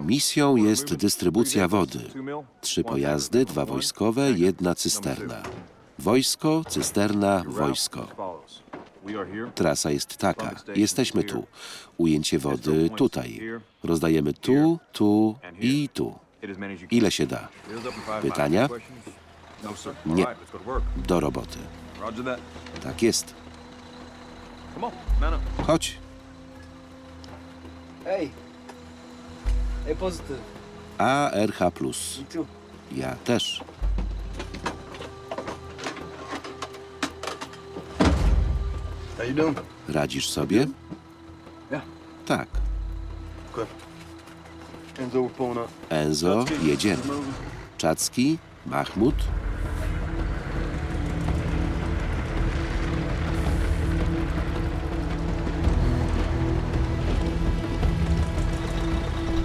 Misją jest dystrybucja wody. Trzy pojazdy, dwa wojskowe, jedna cysterna. Wojsko, cysterna, wojsko. Trasa jest taka. Jesteśmy tu. Ujęcie wody tutaj. Rozdajemy tu, tu i tu. Ile się da? Pytania? Nie. Do roboty. Tak jest. Chodź. Hey. Hey, positive. ARH. Too. Ja też. How you doing? Radzisz sobie? Ja. Tak. Good. Enzo, we're pulling up. Enzo, jedziemy. Czacki, Mahmud,